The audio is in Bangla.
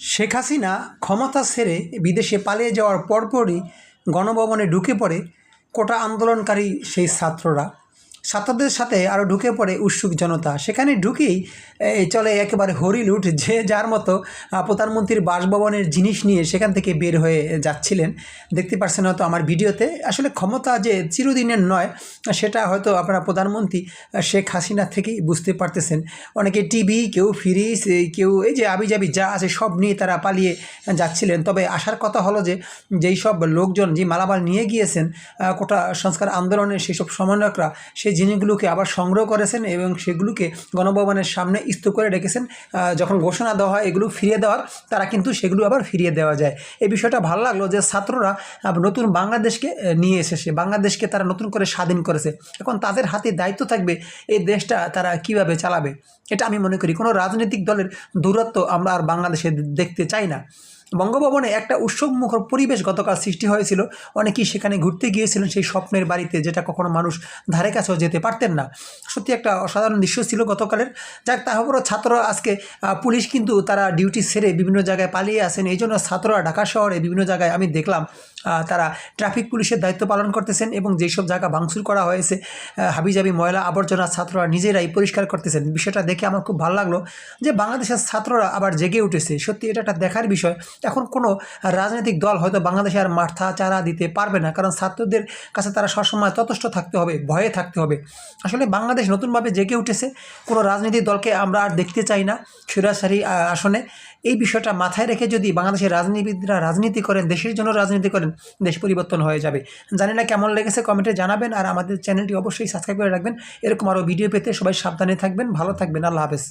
শেখ হাসিনা ক্ষমতা ছেড়ে বিদেশে পালিয়ে যাওয়ার পরপরই গণভবনে ঢুকে পড়ে কোটা আন্দোলনকারী সেই ছাত্ররা। ছাত্রদের সাথে আরও ঢুকে পড়ে উৎসুক জনতা। সেখানে ঢুকেই চলে একেবারে হরিলুট যে যার মতো প্রধানমন্ত্রীর বাসভবনের জিনিস নিয়ে সেখান থেকে বের হয়ে যাচ্ছিলেন। দেখতে পাচ্ছেন হয়তো আমার ভিডিওতে। আসলে ক্ষমতা যে চিরদিনের নয়, সেটা হয়তো আপনারা প্রধানমন্ত্রী শেখ হাসিনা থেকেই বুঝতে পারতেছেন। অনেকে টিভি, কেউ ফ্রিজ কেউ এই যে আবিজাবি যা আছে সব নিয়ে তারা পালিয়ে যাচ্ছিলেন। তবে আসার কথা হলো যে, যেই সব লোকজন, যে মালামাল নিয়ে গিয়েছেন কোটা সংস্কার আন্দোলনের সেসব সমন্বয়করা, সেই জিনিসগুলোকে আবার সংগ্রহ করেছেন এবং সেগুলোকে গণভবনের সামনে স্তূপ করে রেখেছেন। যখন ঘোষণা দেওয়া হয় এগুলো ফিরিয়ে দেওয়ার, তারা কিন্তু সেগুলো আবার ফিরিয়ে দেওয়া যায়। এই বিষয়টা ভালো লাগল যে ছাত্ররা নতুন বাংলাদেশকে নিয়ে এসেছে। বাংলাদেশকে তারা নতুন করে স্বাধীন করেছে। এখন তাদের হাতে দায়িত্ব থাকবে এই দেশটা তারা কীভাবে চালাবে? এটা আমি মনে করি কোনো রাজনৈতিক দলের দূরত্ব আমরা আর বাংলাদেশে দেখতে চাই না। বঙ্গভবনে একটা উৎসবমুখর পরিবেশ গতকাল সৃষ্টি হয়েছিল। অনেকেই সেখানে ঘুরতে গিয়েছিলেন সেই স্বপ্নের বাড়িতে, যেটা কখনো মানুষ ধারে কাছেও যেতে পারতেন না। সত্যি একটা অসাধারণ দৃশ্য ছিল গতকালের। যাক তারপরও ছাত্র আজকে পুলিশ কিন্তু তারা ডিউটি সেরে বিভিন্ন জায়গায় পালিয়ে আসেন। এই জন্য ছাত্ররা ঢাকা শহরে বিভিন্ন জায়গায় আমি দেখলাম তারা ট্রাফিক পুলিশের দায়িত্ব পালন করতেছেন এবং যেই সব জায়গা ভাঙচুর করা হয়েছে হাবিজাবি ময়লা আবর্জনা ছাত্ররা নিজেরাই পরিষ্কার করতেছেন। বিষয়টা দেখে আমার খুব ভালো লাগল যে বাংলাদেশের ছাত্ররা আবার জেগে উঠেছে। সত্যি এটা একটা দেখার বিষয়। এখন কোনো রাজনৈতিক দল হয়তো বাংলাদেশে আর মাথা চারা দিতে পারবে না, কারণ ছাত্রদের কাছে তারা সবসময় ততষ্ট থাকতে হবে, ভয়ে থাকতে হবে। আসলে বাংলাদেশ নতুনভাবে জেগে উঠেছে। কোনো রাজনৈতিক দলকে আমরা আর দেখতে চাই না সরাসরি আসনে। এই বিষয়টা মাথায় রেখে যদি বাংলাদেশের রাজনীতিবিদরা রাজনীতি করেন, দেশের জন্য রাজনীতি করেন দেশ পরিবর্তন হয়ে যাবে। জানি না কেমন লেগেছে কমেন্টে জানাবেন আর আমাদের চ্যানেলটি অবশ্যই সাবস্ক্রাইব করে রাখবেন। এরকম আরও ভিডিও পেতে সবাই সাবধানে থাকবেন। ভালো থাকবেন। আল্লাহ হাফেজ।